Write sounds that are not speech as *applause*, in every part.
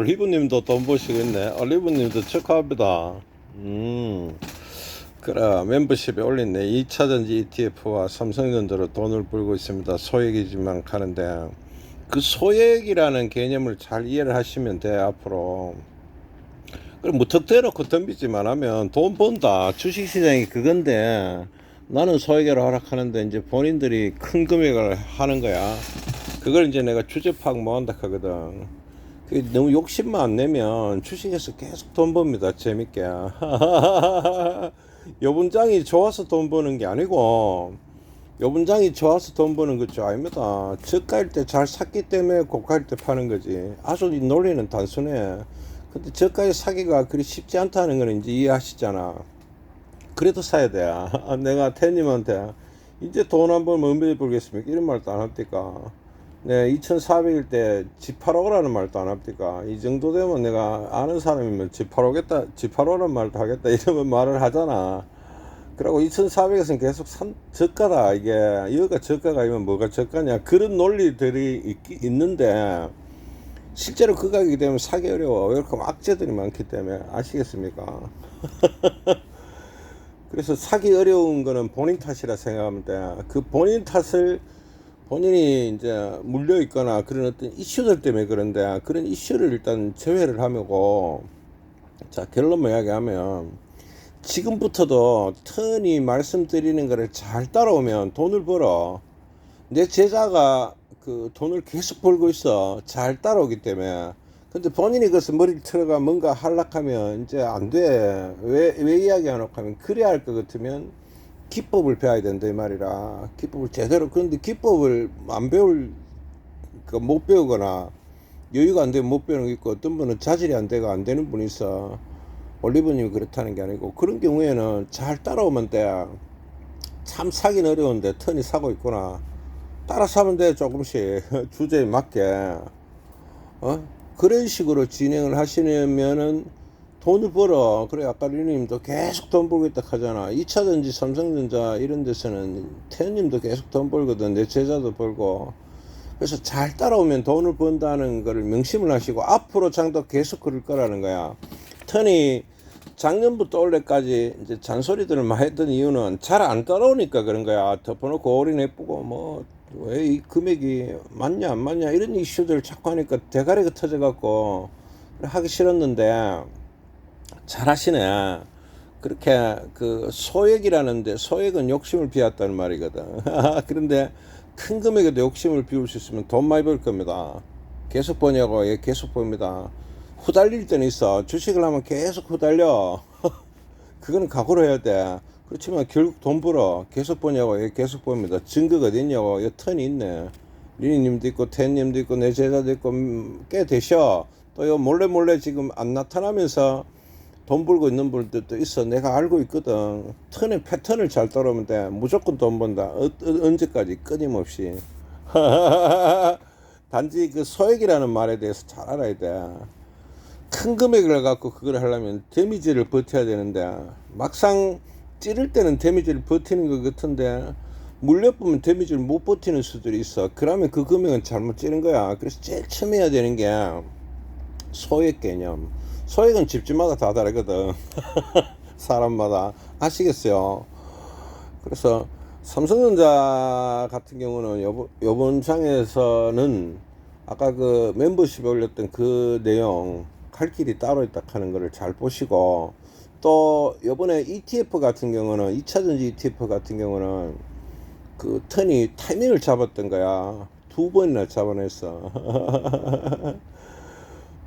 올리브님도 돈 버시고 있네. 올리브님도 축하합니다. 음, 그래 멤버십에 올렸네. 2차전지 ETF와 삼성전자로 돈을 벌고 있습니다. 소액이지만 가는데 그 소액이라는 개념을 잘 이해를 하시면 돼 앞으로. 그럼 무턱 대놓고 덤비지만 하면 돈 번다. 주식시장이 그건데 나는 소액으로 하락하는데 이제 본인들이 큰 금액을 하는 거야. 그걸 이제 내가 주제 파악 모한다 하거든. 그 너무 욕심만 안 내면 주식에서 계속 돈 법니다. 재밌게. *laughs* 요 분장이 좋아서 돈 버는 게 아니고 요 분장이 좋아서 돈 버는 것죠 아닙니다. 저가일 때 잘 샀기 때문에 고가일 때 파는 거지. 아주 이 논리는 단순해. 근데 저가에 사기가 그리 쉽지 않다는 걸 이제 이해하시잖아. 그래도 사야 돼. *laughs* 내가 태님한테 이제 돈 한번 얼마에 벌겠습니까? 이런 말도 안 합니까? 네, 2,400일 때집 팔아오라는 말도 안 합니까? 이 정도 되면 내가 아는 사람이면 집 팔아오라는 말도 하겠다, *laughs* 이러면 말을 하잖아. 그리고 2,400에서는 계속 산, 저가다, 이게. 여기가 저가가 아니면 뭐가 저가냐. 그런 논리들이 있, 있는데, 실제로 그 가격이 되면 사기 어려워. 이렇게 악재들이 많기 때문에. 아시겠습니까? *laughs* 그래서 사기 어려운 거는 본인 탓이라 생각하면 돼. 그 본인 탓을 본인이 이제 물려 있거나 그런 어떤 이슈들 때문에 그런데 그런 이슈를 일단 제외를 하고 자 결론만 이야기하면 지금부터도 턴이 말씀드리는 거를 잘 따라오면 돈을 벌어. 내 제자가 그 돈을 계속 벌고 있어. 잘 따라오기 때문에. 근데 본인이 그것을 머리를 틀어가 뭔가 하락하면 이제 안 돼 왜 왜 이야기 안 하고 하면 그래야 할 것 같으면 기법을 배워야 된다 이 말이라. 기법을 제대로 그런데 기법을 안 배울 그못 배우거나 여유가 안 되면 못 배우는 게 있고 어떤 분은 자질이 안 되고 안 되는 분이 있어. 올리브님이 그렇다는 게 아니고 그런 경우에는 잘 따라오면 돼참 사긴 어려운데 턴이 사고 있구나. 따라 사면 돼 조금씩. *laughs* 주제에 맞게. 어? 그런 식으로 진행을 하시면은 돈을 벌어. 그래, 아까 리님도 계속 돈 벌고 있다 하잖아. 2차전지, 삼성전자 이런 데서는 태연님도 계속 돈 벌거든. 내 제자도 벌고. 그래서 잘 따라오면 돈을 번다는 거를 명심을 하시고 앞으로 장도 계속 그럴 거라는 거야. 턴이 작년부터 올해까지 이제 잔소리들을 많이 했던 이유는 잘 안 따라오니까 그런 거야. 덮어놓고 올인 예쁘고 뭐 왜 이 금액이 맞냐 안 맞냐 이런 이슈들 자꾸 하니까 대가리가 터져갖고 하기 싫었는데 잘하시네. 그렇게 그 소액이라는데 소액은 욕심을 비웠다는 말이거든. *laughs* 그런데 큰 금액에도 욕심을 비울 수 있으면 돈 많이 벌 겁니다. 계속 버냐고 예 계속 봅니다. 후달릴 때는 있어. 주식을 하면 계속 후달려. *laughs* 그거는 각오를 해야 돼. 그렇지만 결국 돈 벌어. 계속 버냐고 예 계속 봅니다. 증거가 어디 있냐고. 이 턴이 있네. 리니님도 있고 텐님도 있고 내 제자도 있고 음, 꽤 되셔. 또 요 몰래 몰래 지금 안 나타나면서 돈 벌고 있는 분들도 있어. 내가 알고 있거든. 턴의 패턴을 잘 따르면 돼. 무조건 돈 번다. 어, 어, 언제까지 끊임없이. *laughs* 단지 그 소액이라는 말에 대해서 잘 알아야 돼. 큰 금액을 갖고 그걸 하려면 데미지를 버텨야 되는데 막상 찌를 때는 데미지를 버티는 것 같은데 물려보면 데미지를 못 버티는 수들이 있어. 그러면 그 금액은 잘못 찌는 거야. 그래서 제일 처음 해야 되는 게 소액 개념. 소액은 집집마다 다 다르거든. *laughs* 사람마다. 아시겠어요? 그래서 삼성전자 같은 경우는 요번, 요번 장에서는 아까 그 멤버십에 올렸던 그 내용 갈 길이 따로 있다 하는 거를 잘 보시고 또 요번에 ETF 같은 경우는 2차전지 ETF 같은 경우는 그 턴이 타이밍을 잡았던 거야. 두 번이나 잡아냈어. *laughs*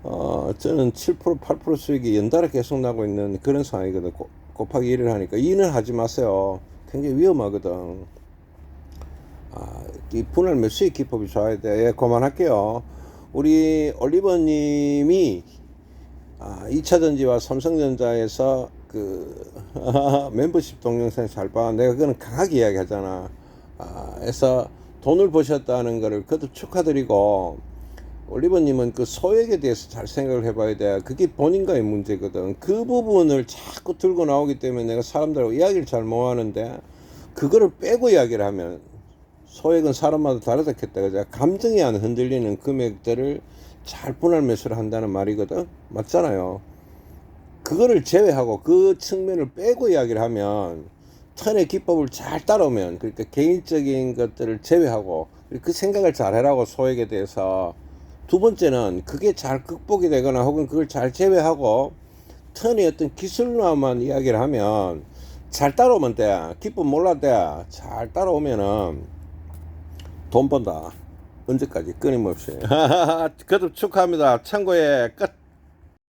어, 저는 7% 8% 수익이 연달아 계속 나고 있는 그런 상황이거든. 고, 곱하기 1을 하니까 2는 하지 마세요. 굉장히 위험하거든. 아, 이 분할 매수의 기법이 좋아야 돼. 예, 그만할게요. 우리 올리버 님이 아, 2차전지와 삼성전자에서 그 *laughs* 멤버십 동영상 잘 봐. 내가 그거는 강하게 이야기하잖아. 아, 해서 돈을 버셨다는 거를 그것도 축하드리고 올리버님은 그 소액에 대해서 잘 생각을 해봐야 돼. 그게 본인과의 문제거든. 그 부분을 자꾸 들고 나오기 때문에 내가 사람들하고 이야기를 잘 못 하는데 그거를 빼고 이야기를 하면 소액은 사람마다 다르다 했다. 그죠? 감정이 안 흔들리는 금액들을 잘 분할 매수를 한다는 말이거든. 맞잖아요. 그거를 제외하고 그 측면을 빼고 이야기를 하면 턴의 기법을 잘 따라오면 그러니까 개인적인 것들을 제외하고 그 생각을 잘 해라고 소액에 대해서 두 번째는 그게 잘 극복이 되거나 혹은 그걸 잘 제외하고 턴의 어떤 기술로만 이야기를 하면 잘 따라오면 돼. 기법 몰라도 돼잘 따라오면은 돈 번다. 언제까지? 끊임없이. *laughs* 그래도 축하합니다. 참고에 끝